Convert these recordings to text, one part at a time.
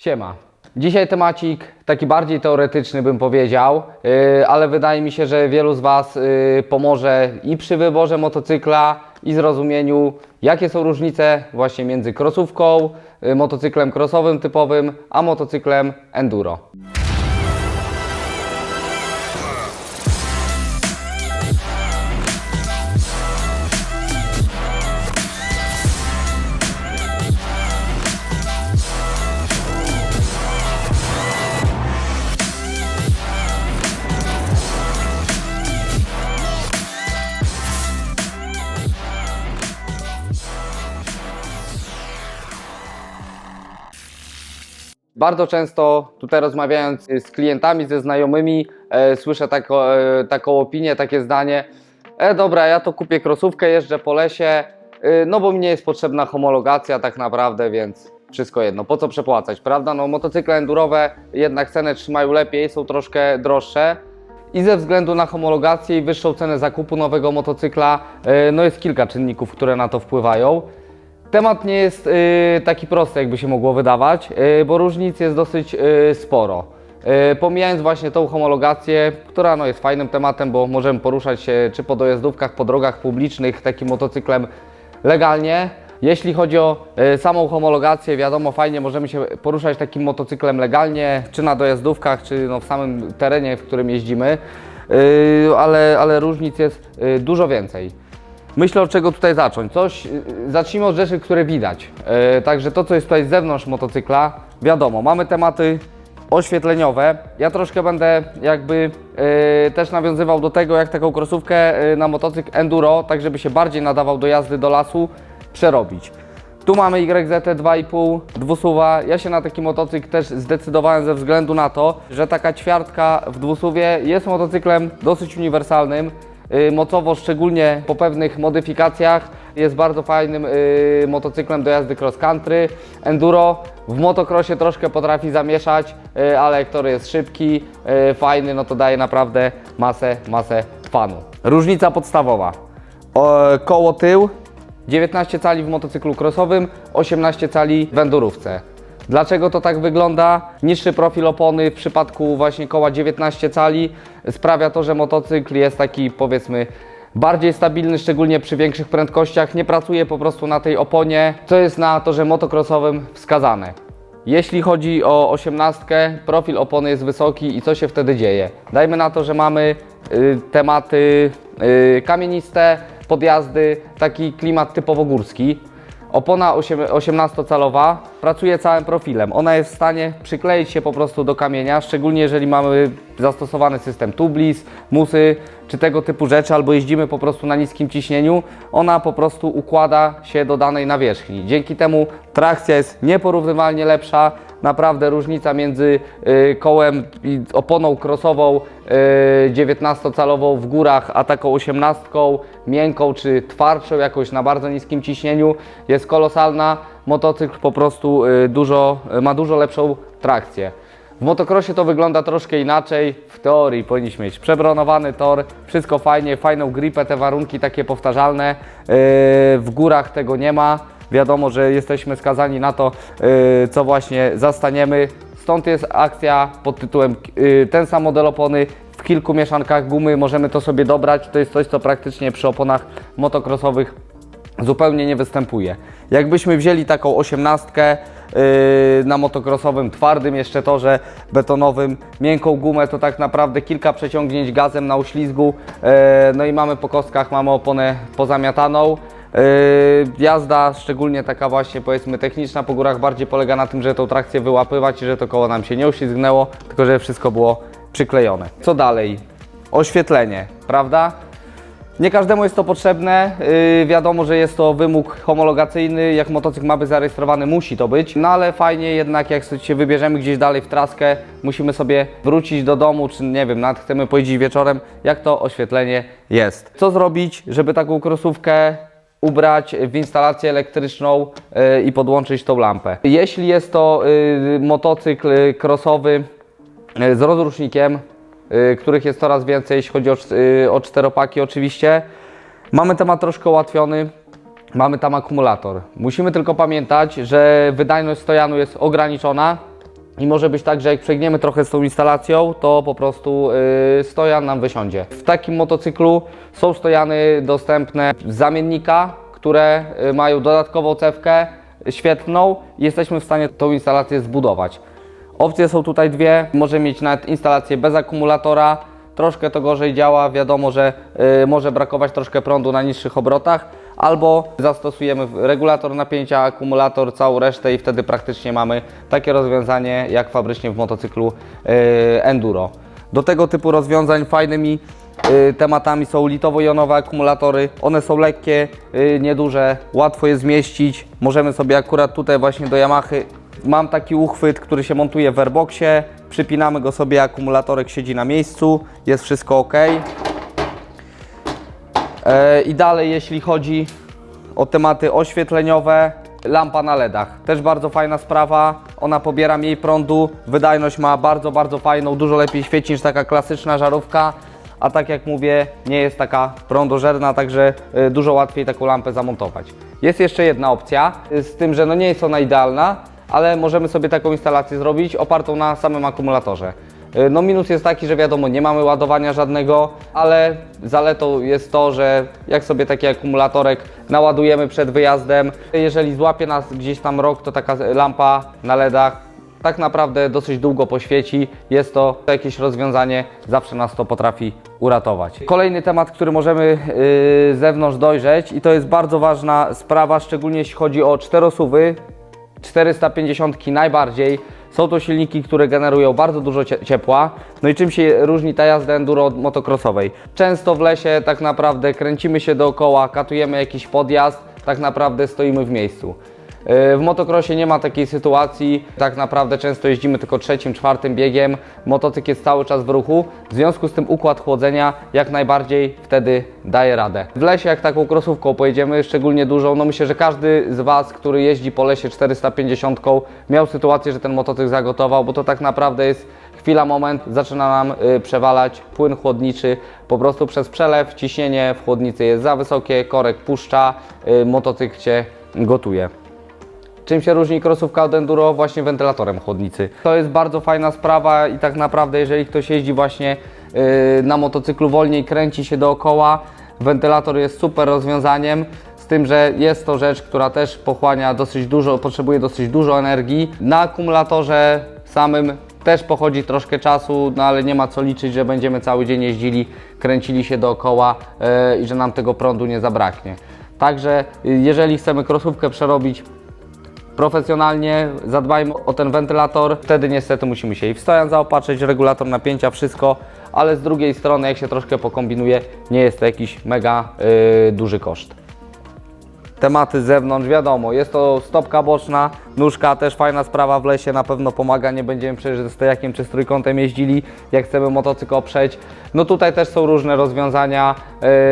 Siema. Dzisiaj temacik taki bardziej teoretyczny bym powiedział, yy, ale wydaje mi się, że wielu z Was yy, pomoże i przy wyborze motocykla i zrozumieniu, jakie są różnice właśnie między krosówką, yy, motocyklem crossowym typowym, a motocyklem enduro. Bardzo często tutaj rozmawiając z klientami, ze znajomymi, e, słyszę e, taką opinię, takie zdanie. E dobra, ja to kupię krosówkę, jeżdżę po lesie, e, no bo mi nie jest potrzebna homologacja tak naprawdę, więc wszystko jedno. Po co przepłacać, prawda? No motocykle endurowe jednak cenę trzymają lepiej, są troszkę droższe. I ze względu na homologację i wyższą cenę zakupu nowego motocykla, e, no jest kilka czynników, które na to wpływają. Temat nie jest y, taki prosty, jakby się mogło wydawać, y, bo różnic jest dosyć y, sporo. Y, pomijając właśnie tą homologację, która no, jest fajnym tematem, bo możemy poruszać się czy po dojazdówkach, po drogach publicznych takim motocyklem legalnie. Jeśli chodzi o y, samą homologację, wiadomo, fajnie możemy się poruszać takim motocyklem legalnie, czy na dojazdówkach, czy no, w samym terenie, w którym jeździmy, y, ale, ale różnic jest y, dużo więcej. Myślę, od czego tutaj zacząć. Coś, y, zacznijmy od rzeczy, które widać. E, także to, co jest tutaj z zewnątrz motocykla, wiadomo, mamy tematy oświetleniowe. Ja troszkę będę jakby e, też nawiązywał do tego, jak taką krosówkę e, na motocykl enduro, tak żeby się bardziej nadawał do jazdy do lasu, przerobić. Tu mamy YZT 2,5 dwusuwa. Ja się na taki motocykl też zdecydowałem ze względu na to, że taka ćwiartka w dwusuwie jest motocyklem dosyć uniwersalnym. Y, Mocowo, szczególnie po pewnych modyfikacjach, jest bardzo fajnym y, motocyklem do jazdy cross country. Enduro w motocrossie troszkę potrafi zamieszać, y, ale jak tor jest szybki, y, fajny, no to daje naprawdę masę, masę fanu. Różnica podstawowa. O, koło tył 19 cali w motocyklu crossowym, 18 cali w endurówce. Dlaczego to tak wygląda? Niższy profil opony w przypadku właśnie koła 19 cali sprawia to, że motocykl jest taki powiedzmy bardziej stabilny, szczególnie przy większych prędkościach. Nie pracuje po prostu na tej oponie, co jest na torze motocrossowym wskazane. Jeśli chodzi o 18, profil opony jest wysoki i co się wtedy dzieje? Dajmy na to, że mamy y, tematy y, kamieniste, podjazdy, taki klimat typowo górski. Opona 18-calowa pracuje całym profilem. Ona jest w stanie przykleić się po prostu do kamienia, szczególnie jeżeli mamy zastosowany system tublis, musy czy tego typu rzeczy, albo jeździmy po prostu na niskim ciśnieniu. Ona po prostu układa się do danej nawierzchni. Dzięki temu trakcja jest nieporównywalnie lepsza. Naprawdę różnica między y, kołem i oponą krosową y, 19-calową w górach, a taką 18 miękką czy twardszą jakoś na bardzo niskim ciśnieniu jest kolosalna. Motocykl po prostu y, dużo, y, ma dużo lepszą trakcję. W motocrossie to wygląda troszkę inaczej. W teorii powinniśmy mieć przebronowany tor, wszystko fajnie, fajną gripę, te warunki takie powtarzalne. Yy, W górach tego nie ma. Wiadomo, że jesteśmy skazani na to, yy, co właśnie zastaniemy. Stąd jest akcja pod tytułem yy, ten sam model opony w kilku mieszankach gumy. Możemy to sobie dobrać. To jest coś, co praktycznie przy oponach motocrossowych zupełnie nie występuje. Jakbyśmy wzięli taką osiemnastkę na motocrossowym, twardym jeszcze torze betonowym, miękką gumę, to tak naprawdę kilka przeciągnięć gazem na uślizgu, yy, no i mamy po kostkach, mamy oponę pozamiataną. Yy, jazda, szczególnie taka właśnie powiedzmy techniczna po górach bardziej polega na tym, że tą trakcję wyłapywać i że to koło nam się nie uślizgnęło, tylko że wszystko było przyklejone. Co dalej? Oświetlenie, prawda? Nie każdemu jest to potrzebne. Yy, wiadomo, że jest to wymóg homologacyjny. Jak motocykl ma być zarejestrowany, musi to być. No ale fajnie jednak, jak się wybierzemy gdzieś dalej w traskę, musimy sobie wrócić do domu, czy nie wiem, nawet chcemy pojeździć wieczorem, jak to oświetlenie jest. Co zrobić, żeby taką krosówkę ubrać w instalację elektryczną yy, i podłączyć tą lampę? Jeśli jest to yy, motocykl yy, crossowy, y, z rozrusznikiem, y, których jest coraz więcej, jeśli chodzi o, y, o czteropaki oczywiście. Mamy temat troszkę ułatwiony, mamy tam akumulator. Musimy tylko pamiętać, że wydajność stojanu jest ograniczona I może być tak, że jak przegniemy trochę z tą instalacją, to po prostu yy, stojan nam wysiądzie. W takim motocyklu są stojany dostępne zamiennika, które y, mają dodatkową cewkę świetną i jesteśmy w stanie tą instalację zbudować. Opcje są tutaj dwie. Może mieć nawet instalację bez akumulatora. Troszkę to gorzej działa. Wiadomo, że y, może brakować troszkę prądu na niższych obrotach. Albo zastosujemy regulator napięcia, akumulator, całą resztę i wtedy praktycznie mamy takie rozwiązanie jak fabrycznie w motocyklu y, enduro. Do tego typu rozwiązań fajnymi y, tematami są litowo-jonowe akumulatory. One są lekkie, y, nieduże, łatwo je zmieścić. Możemy sobie akurat tutaj właśnie do Yamahy Mam taki uchwyt, który się montuje w airboxie. Przypinamy go sobie, akumulatorek siedzi na miejscu, jest wszystko ok. E, I dalej, jeśli chodzi o tematy oświetleniowe, lampa na LEDach. Też bardzo fajna sprawa. Ona pobiera mniej prądu, wydajność ma bardzo, bardzo fajną, dużo lepiej świeci niż taka klasyczna żarówka. A tak jak mówię, nie jest taka prądożerna, także y, dużo łatwiej taką lampę zamontować. Jest jeszcze jedna opcja, y, z tym, że no nie jest ona idealna, ale możemy sobie taką instalację zrobić opartą na samym akumulatorze. Y, No minus jest taki, że wiadomo, nie mamy ładowania żadnego, ale zaletą jest to, że jak sobie taki akumulatorek naładujemy przed wyjazdem, jeżeli złapie nas gdzieś tam rok, to taka lampa na LEDach tak naprawdę dosyć długo poświeci. Jest to jakieś rozwiązanie, zawsze nas to potrafi uratować. Kolejny temat, który możemy yy, z zewnątrz dojrzeć i to jest bardzo ważna sprawa, szczególnie jeśli chodzi o czterosuwy, 450 najbardziej. Są to silniki, które generują bardzo dużo cie- ciepła. No i czym się różni ta jazda enduro od motocrossowej? Często w lesie tak naprawdę kręcimy się dookoła, katujemy jakiś podjazd, tak naprawdę stoimy w miejscu. Yy, W motocrossie nie ma takiej sytuacji, tak naprawdę często jeździmy tylko trzecim, czwartym biegiem, motocykl jest cały czas w ruchu, w związku z tym układ chłodzenia jak najbardziej wtedy daje radę. W lesie jak taką krosówką pojedziemy, szczególnie dużą, no myślę, że każdy z Was, który jeździ po lesie 450 miał sytuację, że ten motocykl zagotował, bo to tak naprawdę jest chwila, moment, zaczyna nam y, przewalać płyn chłodniczy, po prostu przez przelew, ciśnienie w chłodnicy jest za wysokie, korek puszcza, y, motocykl Cię gotuje. Czym się różni krosówka od enduro? Właśnie wentylatorem chłodnicy. To jest bardzo fajna sprawa i tak naprawdę jeżeli ktoś jeździ właśnie yy, na motocyklu wolniej, kręci się dookoła, wentylator jest super rozwiązaniem. Z tym, że jest to rzecz, która też pochłania dosyć dużo, potrzebuje dosyć dużo energii. Na akumulatorze samym też pochodzi troszkę czasu, no ale nie ma co liczyć, że będziemy cały dzień jeździli, kręcili się dookoła yy, i że nam tego prądu nie zabraknie. Także yy, jeżeli chcemy krosówkę przerobić profesjonalnie, zadbajmy o ten wentylator. Wtedy niestety musimy się i w stojan zaopatrzyć, regulator napięcia, wszystko, ale z drugiej strony, jak się troszkę pokombinuje, nie jest to jakiś mega yy, duży koszt. Tematy z zewnątrz, wiadomo, jest to stopka boczna, nóżka też fajna sprawa w lesie, na pewno pomaga, nie będziemy przecież ze stojakiem czy z trójkątem jeździli, jak chcemy motocykl oprzeć. No tutaj też są różne rozwiązania,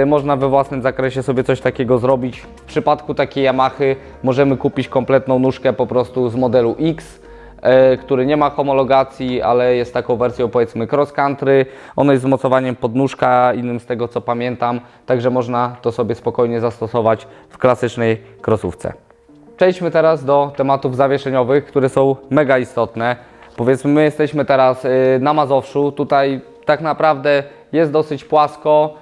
yy, można we własnym zakresie sobie coś takiego zrobić. W przypadku takiej Yamahy możemy kupić kompletną nóżkę po prostu z modelu X, który nie ma homologacji, ale jest taką wersją powiedzmy cross country. Ono jest z mocowaniem podnóżka, innym z tego co pamiętam, także można to sobie spokojnie zastosować w klasycznej krosówce. Przejdźmy teraz do tematów zawieszeniowych, które są mega istotne. Powiedzmy, my jesteśmy teraz y, na Mazowszu, tutaj tak naprawdę jest dosyć płasko,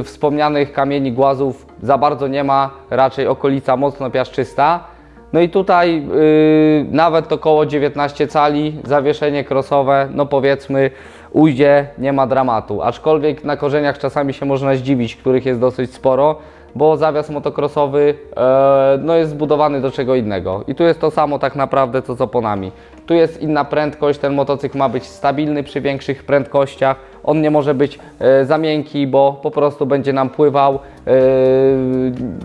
y, wspomnianych kamieni, głazów za bardzo nie ma, raczej okolica mocno piaszczysta. No i tutaj y, nawet około 19 cali, zawieszenie krosowe, no powiedzmy ujdzie, nie ma dramatu. Aczkolwiek na korzeniach czasami się można zdziwić, których jest dosyć sporo, bo zawias motocrossowy e, no jest zbudowany do czego innego. I tu jest to samo tak naprawdę co z oponami. Tu jest inna prędkość, ten motocykl ma być stabilny przy większych prędkościach. On nie może być e, za miękki, bo po prostu będzie nam pływał, e,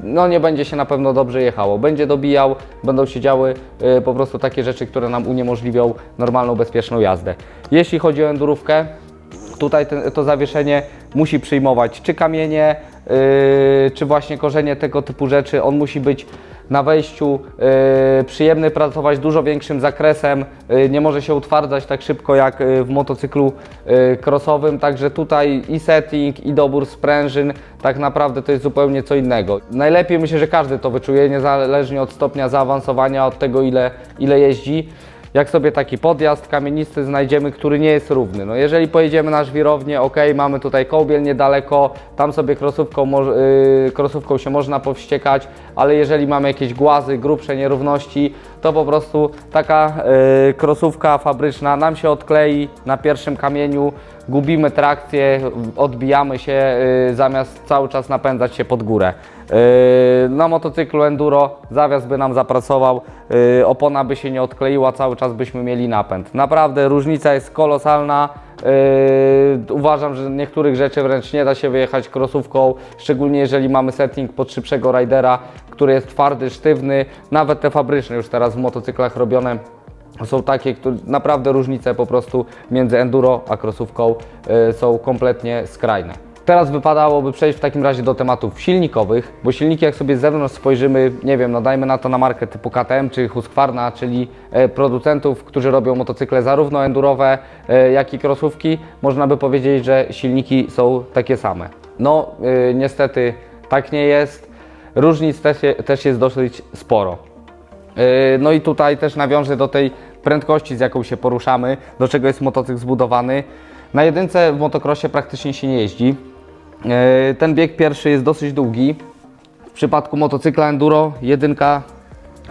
no nie będzie się na pewno dobrze jechało. Będzie dobijał, będą się działy e, po prostu takie rzeczy, które nam uniemożliwią normalną, bezpieczną jazdę. Jeśli chodzi o endurówkę, Tutaj to zawieszenie musi przyjmować czy kamienie, czy właśnie korzenie tego typu rzeczy. On musi być na wejściu yy, przyjemny, pracować dużo większym zakresem. Yy, nie może się utwardzać tak szybko jak yy, w motocyklu yy, crossowym. Także tutaj i setting, i dobór sprężyn, tak naprawdę to jest zupełnie co innego. Najlepiej myślę, że każdy to wyczuje, niezależnie od stopnia zaawansowania, od tego ile, ile jeździ. Jak sobie taki podjazd kamienisty znajdziemy, który nie jest równy. No jeżeli pojedziemy na żwirownię, ok, mamy tutaj kołbiel niedaleko, tam sobie krosówką, yy, krosówką się można powściekać, ale jeżeli mamy jakieś głazy, grubsze nierówności, to po prostu taka yy, krosówka fabryczna nam się odklei na pierwszym kamieniu, gubimy trakcję, odbijamy się yy, zamiast cały czas napędzać się pod górę. Yy, Na motocyklu enduro zawias by nam zapracował, opona by się nie odkleiła, cały czas byśmy mieli napęd. Naprawdę różnica jest kolosalna. Yy, uważam, że niektórych rzeczy wręcz nie da się wyjechać krosówką, szczególnie jeżeli mamy setting pod szybszego ridera, który jest twardy, sztywny. Nawet te fabryczne już teraz w motocyklach robione są takie, które naprawdę różnice po prostu między enduro a krosówką y, są kompletnie skrajne. Teraz wypadałoby przejść w takim razie do tematów silnikowych, bo silniki jak sobie z zewnątrz spojrzymy, nie wiem, no dajmy na to na markę typu KTM czy Husqvarna, czyli e, producentów, którzy robią motocykle zarówno endurowe, e, jak i krosówki, można by powiedzieć, że silniki są takie same. No y, niestety tak nie jest. Różnic też, też jest dosyć sporo. No i tutaj też nawiążę do tej prędkości, z jaką się poruszamy, do czego jest motocykl zbudowany. Na jedynce w motocrossie praktycznie się nie jeździ. Yy, Ten bieg pierwszy jest dosyć długi. W przypadku motocykla enduro jedynka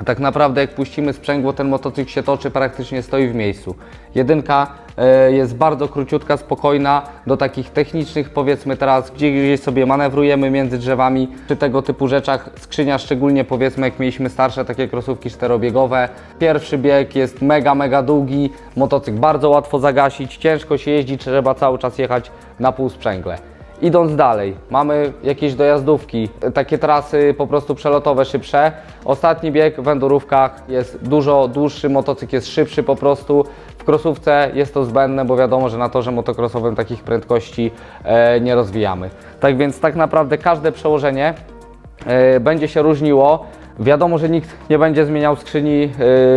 tak naprawdę jak puścimy sprzęgło, ten motocykl się toczy, praktycznie stoi w miejscu. Jedynka e, jest bardzo króciutka, spokojna do takich technicznych powiedzmy teraz, gdzie gdzieś sobie manewrujemy między drzewami, przy tego typu rzeczach. Skrzynia szczególnie powiedzmy jak mieliśmy starsze takie krosówki czterobiegowe. Pierwszy bieg jest mega, mega długi, motocykl bardzo łatwo zagasić, ciężko się jeździ, trzeba cały czas jechać na pół sprzęgle. Idąc dalej, mamy jakieś dojazdówki, takie trasy po prostu przelotowe, szybsze. Ostatni bieg w endurówkach jest dużo dłuższy, motocykl jest szybszy po prostu. W krosówce jest to zbędne, bo wiadomo, że na torze motocrossowym takich prędkości e, nie rozwijamy. Tak więc tak naprawdę każde przełożenie e, będzie się różniło. Wiadomo, że nikt nie będzie zmieniał skrzyni,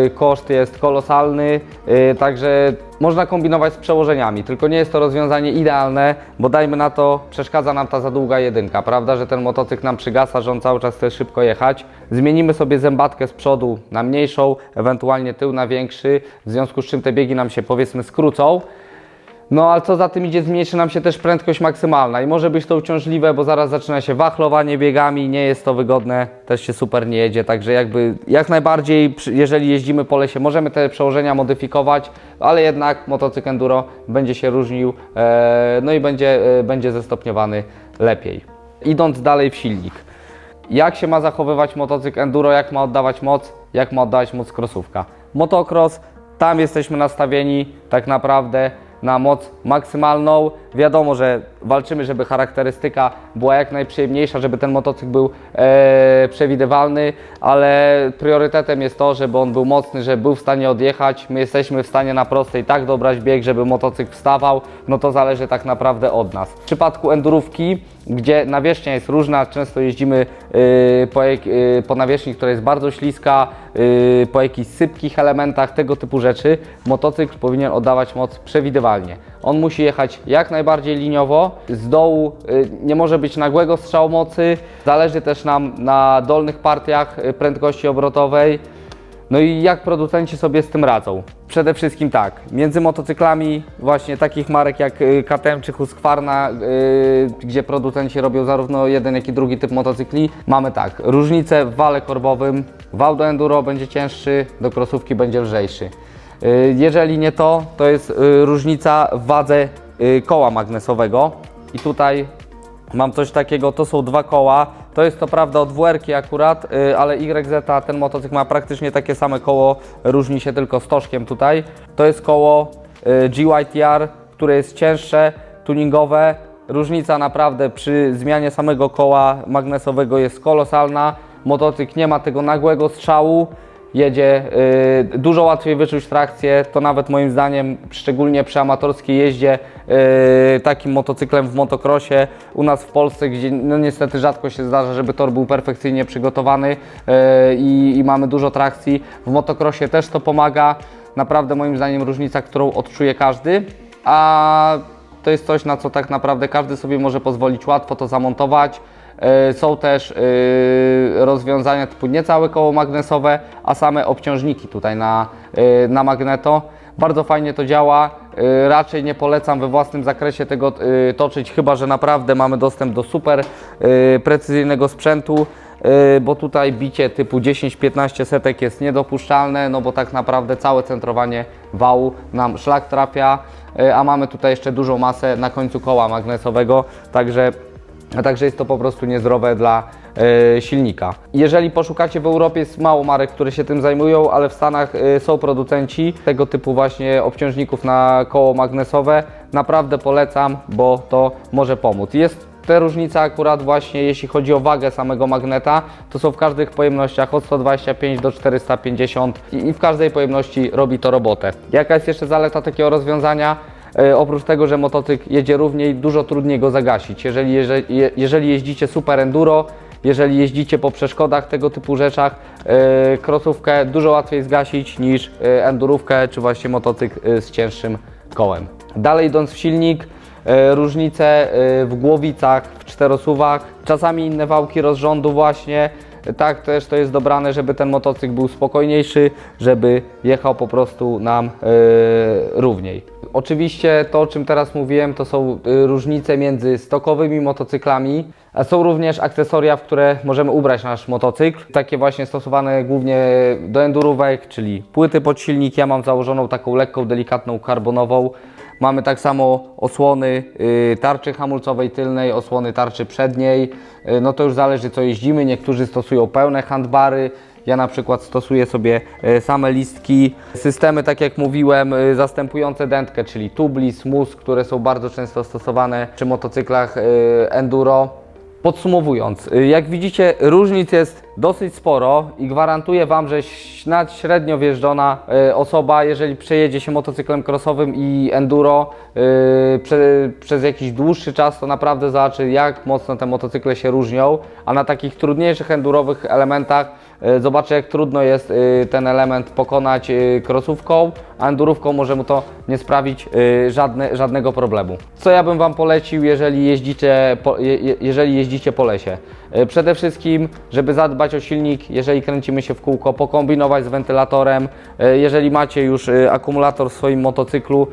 e, koszt jest kolosalny, e, także można kombinować z przełożeniami, tylko nie jest to rozwiązanie idealne, bo dajmy na to, przeszkadza nam ta za długa jedynka, prawda, że ten motocykl nam przygasa, że on cały czas chce szybko jechać. Zmienimy sobie zębatkę z przodu na mniejszą, ewentualnie tył na większy, w związku z czym te biegi nam się powiedzmy skrócą. No ale co za tym idzie, zmniejszy nam się też prędkość maksymalna. I może być to uciążliwe, bo zaraz zaczyna się wachlowanie biegami, nie jest to wygodne, też się super nie jedzie, także jakby jak najbardziej, jeżeli jeździmy po lesie, możemy te przełożenia modyfikować, ale jednak motocykl enduro będzie się różnił, e, no i będzie, e, będzie zestopniowany lepiej. Idąc dalej w silnik. Jak się ma zachowywać motocykl enduro, jak ma oddawać moc, jak ma oddawać moc krosówka. Motocross, tam jesteśmy nastawieni tak naprawdę na moc maksymalną. Wiadomo, że walczymy, żeby charakterystyka była jak najprzyjemniejsza, żeby ten motocykl był e, przewidywalny, ale priorytetem jest to, żeby on był mocny, żeby był w stanie odjechać. My jesteśmy w stanie na prostej tak dobrać bieg, żeby motocykl wstawał, no to zależy tak naprawdę od nas. W przypadku endurówki, gdzie nawierzchnia jest różna, często jeździmy yy, po, yy, po nawierzchni, która jest bardzo śliska, yy, po jakichś sypkich elementach, tego typu rzeczy, motocykl powinien oddawać moc przewidywalnie. On musi jechać jak najbardziej liniowo, z dołu yy, nie może być nagłego strzału mocy, zależy też nam na dolnych partiach yy, prędkości obrotowej. No i jak producenci sobie z tym radzą? Przede wszystkim tak, między motocyklami właśnie takich marek jak y, KTM czy Husqvarna, y, gdzie producenci robią zarówno jeden, jak i drugi typ motocykli, mamy tak, różnicę w wale korbowym, wał do enduro będzie cięższy, do krosówki będzie lżejszy. Y, Jeżeli nie to, to jest y, różnica w wadze y, koła magnesowego i tutaj Mam coś takiego, to są dwa koła. To jest to prawda od WR akurat, ale YZ, ten motocykl ma praktycznie takie same koło, różni się tylko stożkiem tutaj. To jest koło GYTR, które jest cięższe, tuningowe. Różnica naprawdę przy zmianie samego koła magnesowego jest kolosalna. Motocykl nie ma tego nagłego strzału jedzie y, dużo łatwiej wyczuć trakcję. To nawet moim zdaniem, szczególnie przy amatorskiej jeździe y, takim motocyklem w motocrossie u nas w Polsce, gdzie no niestety rzadko się zdarza, żeby tor był perfekcyjnie przygotowany y, i, i mamy dużo trakcji. W motocrossie też to pomaga. Naprawdę moim zdaniem różnica, którą odczuje każdy, a to jest coś, na co tak naprawdę każdy sobie może pozwolić łatwo to zamontować. E, Są też e, rozwiązania typu nie całe koło magnesowe, a same obciążniki tutaj na, e, na magneto. Bardzo fajnie to działa. Raczej nie polecam we własnym zakresie tego toczyć, chyba że naprawdę mamy dostęp do super precyzyjnego sprzętu. Bo tutaj bicie typu 10-15 setek jest niedopuszczalne, no bo tak naprawdę całe centrowanie wału nam szlak trafia, a mamy tutaj jeszcze dużą masę na końcu koła magnesowego, także, także jest to po prostu niezdrowe dla yy, silnika. Jeżeli poszukacie w Europie jest mało marek, które się tym zajmują, ale w Stanach yy, są producenci tego typu właśnie obciążników na koło magnesowe. Naprawdę polecam, bo to może pomóc. Jest te różnice akurat właśnie jeśli chodzi o wagę samego magneta, to są w każdych pojemnościach od 125 do 450 i, i w każdej pojemności robi to robotę. Jaka jest jeszcze zaleta takiego rozwiązania? E, oprócz tego, że motocykl jedzie równiej, dużo trudniej go zagasić. Jeżeli, jeżeli, je- jeżeli jeździcie super enduro, jeżeli jeździcie po przeszkodach, tego typu rzeczach, e, krosówkę dużo łatwiej zgasić niż e, endurówkę czy właśnie motocykl z cięższym kołem. Dalej idąc w silnik, różnice w głowicach, w czterosuwach, czasami inne wałki rozrządu właśnie. Tak też to jest dobrane, żeby ten motocykl był spokojniejszy, żeby jechał po prostu nam równiej. Oczywiście to, o czym teraz mówiłem, to są e, różnice między stokowymi motocyklami, są również akcesoria, w które możemy ubrać nasz motocykl. Takie właśnie stosowane głównie do endurówek, czyli płyty pod silnik. Ja mam założoną taką lekką, delikatną karbonową. Mamy tak samo osłony y, tarczy hamulcowej tylnej, osłony tarczy przedniej. Y, No to już zależy co jeździmy. Niektórzy stosują pełne handbary. Ja na przykład stosuję sobie y, same listki. Systemy, tak jak mówiłem, y, zastępujące dętkę, czyli tublis, mus, które są bardzo często stosowane przy motocyklach y, enduro. Podsumowując, jak widzicie, różnic jest dosyć sporo i gwarantuję Wam, że średnio wjeżdżona osoba, jeżeli przejedzie się motocyklem crossowym i enduro prze, przez jakiś dłuższy czas, to naprawdę zobaczy, jak mocno te motocykle się różnią, a na takich trudniejszych endurowych elementach y, zobaczy, jak trudno jest y, ten element pokonać y, crossówką, a endurówką może mu to nie sprawić żadne, żadnego problemu. Co ja bym Wam polecił, jeżeli jeździcie po, je- jeżeli jeździcie po lesie? Y, Przede wszystkim, żeby zadbać o silnik, jeżeli kręcimy się w kółko, pokombinować z wentylatorem. Y, Jeżeli macie już y, akumulator w swoim motocyklu,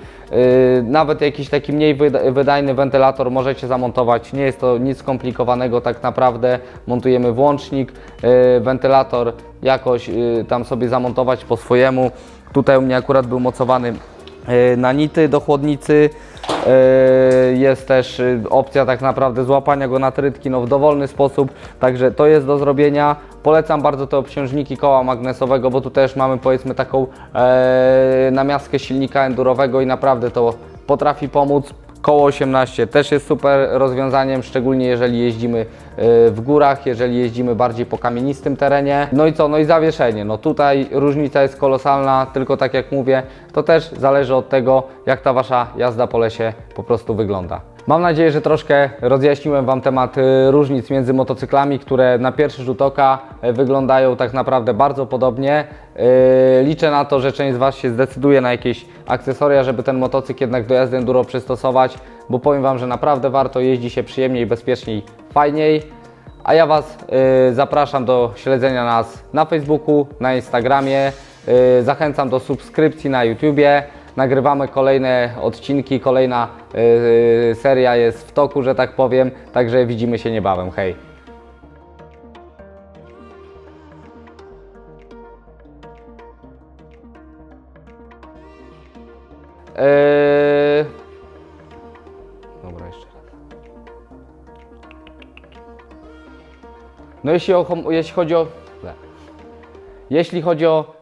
nawet jakiś taki mniej wyda- wydajny wentylator możecie zamontować. Nie jest to nic skomplikowanego tak naprawdę. Montujemy włącznik, wentylator jakoś tam sobie zamontować po swojemu. Tutaj u mnie akurat był mocowany na nity do chłodnicy. Y, Jest też y, opcja tak naprawdę złapania go na trytki no, w dowolny sposób, także to jest do zrobienia. Polecam bardzo te obciążniki koła magnesowego, bo tu też mamy powiedzmy taką e, namiastkę silnika endurowego i naprawdę to potrafi pomóc. Koło 18 też jest super rozwiązaniem, szczególnie jeżeli jeździmy y, w górach, jeżeli jeździmy bardziej po kamienistym terenie. No i co? No i zawieszenie. No tutaj różnica jest kolosalna, tylko tak jak mówię, to też zależy od tego, jak ta Wasza jazda po lesie po prostu wygląda. Mam nadzieję, że troszkę rozjaśniłem Wam temat y, różnic między motocyklami, które na pierwszy rzut oka y, wyglądają tak naprawdę bardzo podobnie. Y, Liczę na to, że część z Was się zdecyduje na jakieś akcesoria, żeby ten motocykl jednak do jazdy enduro przystosować, bo powiem Wam, że naprawdę warto jeździ się przyjemniej, bezpieczniej, fajniej. A ja Was zapraszam do śledzenia nas na Facebooku, na Instagramie. Zachęcam do subskrypcji na YouTubie. Nagrywamy kolejne odcinki, kolejna y, seria jest w toku, że tak powiem. Także widzimy się niebawem. Hej! Eee... Dobra, jeszcze raz. No jeśli, o, jeśli chodzi o... Jeśli chodzi o